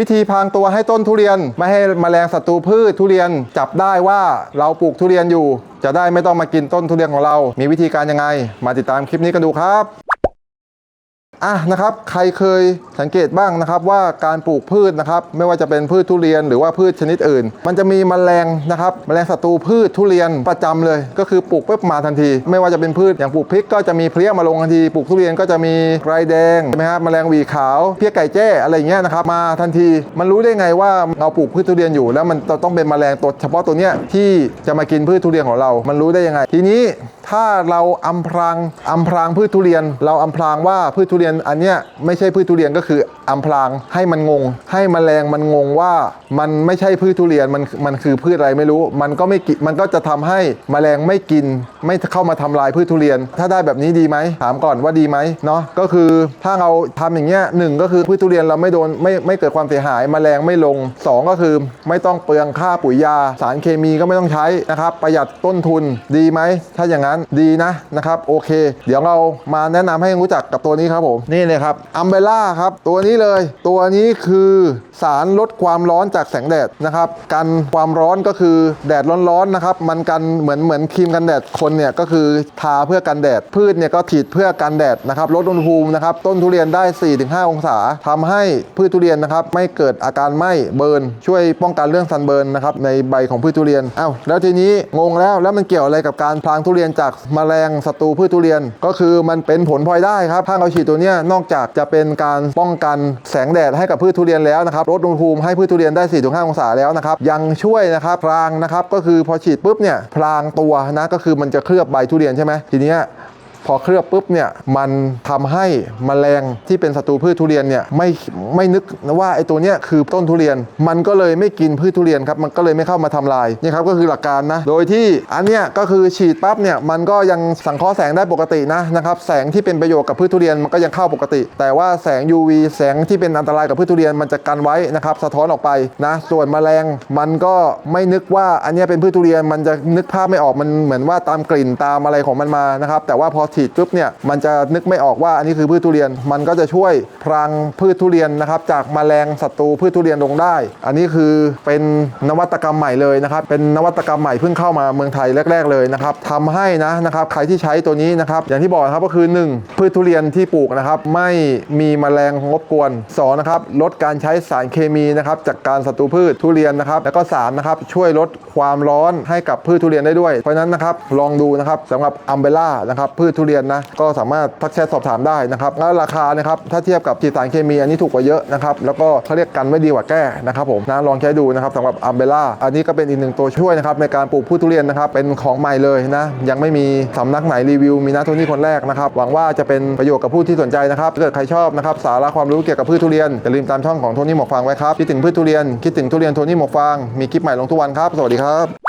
วิธีพรางตัวให้ต้นทุเรียน ไม่ให้แมลงศัตรูพืชทุเรียนจับได้ว่าเราปลูกทุเรียนอยู่ จะได้ไม่ต้องมากินต้นทุเรียนของเรา มีวิธีการยังไง มาติดตามคลิปนี้กันดูครับ อะนะครับใครเคยสังเกตบ้างนะครับว่าการปลูกพืชนะครับไม่ว่าจะเป็นพืชทุเรียนหรือว่าพืชชนิดอื่น มันจะมีแมลงนะครับแมลงศัตรูพืชทุเรียนประจำเลย ก็คือปลูกปุ๊บมาทันที ไม่ว่าจะเป็นพืชอย่างปลูกพริกก็จะมีเพลี้ยมาลงทันทีปลูกทุเรียนก็จะมีไรแดงใช่ไหมครับแมลงหวีขาวเพี้ยไก่แจ้อะไรอย่างเงี้ยนะครับมาทันที มันรู้ได้ไงว่าเราปลูกพืชทุเรียนอยู่ แล้วมันต้องเป็นแมลงตัวเฉพาะตัวเนี้ยที่จะมากินพืชทุเรียนของเรา มันรู้ได้ยังไง ทีนี้ถ้าเราอำพรางอำพรางพืชทุเรียน เราอำพรางว่าพืชทุเรียนอันเนี้ยไม่ใช่พืชทุเรียนก็คืออำพรางให้มันงง ให้แมลงมันงงว่ามันไม่ใช่พืชทุเรียนมันมันคือพืชอะไรไม่รู้ มันก็ไม่กิมันก็จะทำให้แมลงไม่กิน ไม่เข้ามาทำลายพืชทุเรียน ถ้าได้แบบนี้ดีไหมถามก่อนว่าดีไหมเนาะก็คือถ้าเราทำอย่างเงี้ยหนึ่งก็คือพืชทุเรียนเราไม่โดนไม่ไม่เกิดความเสียหายแมลงไม่ลงสองก็คือไม่ต้องเปลืองค่าปุ๋ยยา สารเคมีก็ไม่ต้องใช้นะครับ ประหยัดต้นทุนดีไหมถ้าอย่างนั้นดีนะนะครับโอเค เดี๋ยวเรามาแนะนำให้รู้จักกับตัวนี้ครับผมนี่เลยครับอัมเบล่าครับตัวนี้เลย ตัวนี้คือสารลดความร้อนจากแสงแดดนะครับกันความร้อนก็คือแดดร้อนๆนะครับมันกันเหมือนเหมือนครีมกันแดดคนเนี่ยก็คือทาเพื่อกันแดด พืชเนี่ยก็ฉีดเพื่อกันแดดนะครับลดอุณหภูมินะครับต้นทุเรียนได้ 4-5 องศาทำให้พืชทุเรียนนะครับไม่เกิดอาการไหม้เบิร์นช่วยป้องกันเรื่องซันเบิร์นนะครับในใบของพืชทุเรียนอ้าวแล้วทีนี้งงแล้วแล้วมันเกี่ยวอะไรกับการพรางทุเรียนจากแมลงศัตรูพืชทุเรียน ก็คือมันเป็นผลพลอยได้ครับถ้าเราฉีดตัวนี้เนี่ยนอกจากจะเป็นการป้องกันแสงแดดให้กับพืชทุเรียนแล้วนะครับลดอุณหภูมิให้พืชทุเรียนได้ 4-5 องศาแล้วนะครับยังช่วยนะครับพรางนะครับก็คือพอฉีดปุ๊บเนี่ยพรางตัวนะก็คือมันจะเคลือบใบทุเรียนใช่ไหมทีเนี้ย พอเคลือบปุ๊บเนี่ยมันทำให้แมลงที่เป็นศัตรูพืชทุเรียนเนี่ยไม่ไม่นึกว่าไอ้ตัวเนี้ยคือต้นทุเรียน มันก็เลยไม่กินพืชทุเรียนครับมันก็เลยไม่เข้ามาทำลายนี่ครับก็คือหลักการนะโดยที่อันเนี้ยก็คือฉีดปั๊บเนี่ยมันก็ยังสังเคราะห์แสงได้ปกตินะนะครับแสงที่เป็นประโยชน์กับพืชทุเรียนมันก็ยังเข้าปกติ แต่ว่าแสง UV แสงที่เป็นอันตรายกับพืชทุเรียนมันจะกันไว้นะครับสะท้อนออกไปนะส่วนแมลงมันก็ไม่นึกว่าอันเนี้ยเป็นพืชทุเรียนมันจะนึกภาพไม่ออกมันเหมือนว่าตามกลิ่นตามอะไรของมันมานะครับแต่ว่าพอฉีดปุ๊บเนี่ยมันจะนึกไม่ออกว่าอันนี้คือพืชทุเรียน มันก็จะช่วยพรางพืชทุเรียนนะครับจากแมลงศัตรูพืชทุเรียนลงได้ อันนี้คือเป็นนวัตกรรมใหม่เลยนะครับเป็นนวัตกรรมใหม่เพิ่งเข้ามาเมืองไทยแรก ๆเลยนะครับทำให้นะนะครับใครที่ใช้ตัวนี้นะครับอย่างที่บอกครับก็คือ 1 พืชทุเรียนที่ปลูกนะครับไม่มีแมลงรบกวน2นะครับลดการใช้สารเคมีนะครับจากการศัตรูพืชทุเรียนนะครับแล้วก็3นะครับช่วยลดความร้อนให้กับพืชทุเรียนได้ด้วยเพราะฉะนั้นนะครับลองดูนะครับสำหรับอัมเบล่านะครับพืชทุเรียนนะก็สามารถทักแชทสอบถามได้นะครับแล้วราคานะครับถ้าเทียบกับฉีสารเคมีอันนี้ถูกกว่าเยอะนะครับแล้วก็เขาเรียกกันไว้ดีกว่าแก้นะครับผมนะลองใช้ดูนะครับสำหรับอัมเบล่าอันนี้ก็เป็นอีกหนึ่งตัวช่วยนะครับในการปลูกพืชทุเรียนนะครับเป็นของใหม่เลยนะยังไม่มีสำนักไหนรีวิว มีนะโทนี่คนแรกนะครับหวังว่าจะเป็นประโยชน์กับผู้ที่สนใจนะครับถ้าเกิดใครชอบนะครับสาระความรู้เกี่ยวกับพืชทุเรียนอย่าลืมตามช่องของโทนี่หมวกฟางไว้ครับคิดถึงพืชทุเรียนคิดถึงทุเรียนโทนี่หมวกฟางมีคลิปใหม่ลงทุกวันครับ สวัสดีครับ